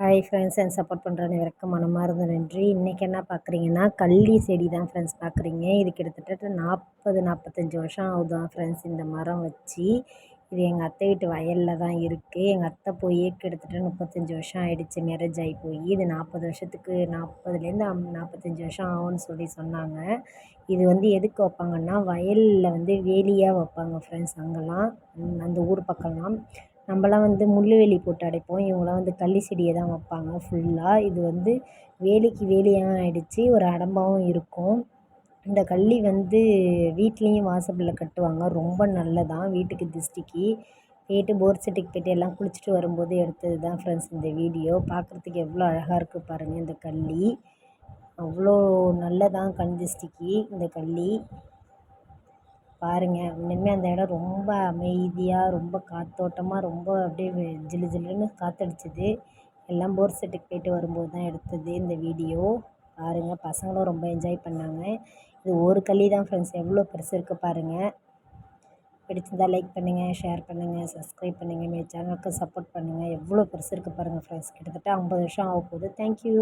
Hi friends என் support பண்ணுற அனைவருக்கும் மனமார்ந்த நன்றி. இன்றைக்கி என்ன பார்க்குறீங்கன்னா கள்ளி செடி தான் ஃப்ரெண்ட்ஸ் பார்க்குறீங்க இது கிட்டத்தட்ட நாற்பது நாற்பத்தஞ்சு வருஷம் ஆகுதான் ஃப்ரெண்ட்ஸ் இந்த மரம் வச்சு. இது எங்கள் அத்தை வீட்டு வயலில் தான் இருக்குது எங்கள் அத்தை போய் கிட்டத்தட்ட முப்பத்தஞ்சு வருஷம் ஆகிடுச்சி மேரேஜ் ஆகி போய். இது நாற்பது வருஷத்துக்கு நாற்பதுலேருந்து அம் நாற்பத்தஞ்சு வருஷம் ஆகும்னு சொல்லி சொன்னாங்க. இது வந்து எதுக்கு வைப்பாங்கன்னா வயலில் வந்து வேலியாக வைப்பாங்க ஃப்ரெண்ட்ஸ் அங்கெல்லாம். அந்த ஊர் பக்கம்லாம். நம்மலாம் வந்து முள்ளுவேலி போட்டு அடைப்போம். இவங்களாம் வந்து கள்ளி செடியை தான் வைப்பாங்க ஃபுல்லாக இது வந்து வேலிக்கு வேலியாக ஆகிடுச்சி ஒரு அடம்பாகவும் இருக்கும். இந்த கள்ளி வந்து வீட்லேயும் வாசலில் கட்டுவாங்க. ரொம்ப நல்லதான் வீட்டுக்கு திருஷ்டிக்கு போயிட்டு போர் செட்டுக்கு போய்ட்டு எல்லாம் குளிச்சுட்டு வரும்போது எடுத்தது தான் ஃப்ரெண்ட்ஸ் இந்த வீடியோ. பார்க்குறதுக்கு எவ்வளோ அழகாக இருக்குது பாருங்கள் இந்த கள்ளி. அவ்வளோ நல்லதான் கண் திருஷ்டிக்கு இந்த கள்ளி. பாருங்கள் இன்னுமே அந்த இடம் ரொம்ப அமைதியாக ரொம்ப காற்றோட்டமாக ரொம்ப அப்படியே ஜிலு ஜில்லுன்னு காற்றடிச்சிது எல்லாம் போர் செட்டுக்கு போயிட்டு வரும்போது தான் எடுத்தது இந்த வீடியோ. பாருங்கள் பசங்களும் ரொம்ப என்ஜாய் பண்ணாங்க. இது ஒரு களி தான் ஃப்ரெண்ட்ஸ் எவ்வளோ பெருசு இருக்குது பாருங்கள் பிடிச்சிருந்தால் லைக் பண்ணுங்கள் ஷேர் பண்ணுங்கள் சப்ஸ்கிரைப் பண்ணுங்கள் என் சேனலுக்கு சப்போர்ட் பண்ணுங்கள் எவ்வளோ பெருசு இருக்குது பாருங்கள் ஃப்ரெண்ட்ஸ் கிட்டத்தட்ட ஐம்பது வருஷம் ஆக போகுது தேங்க்யூ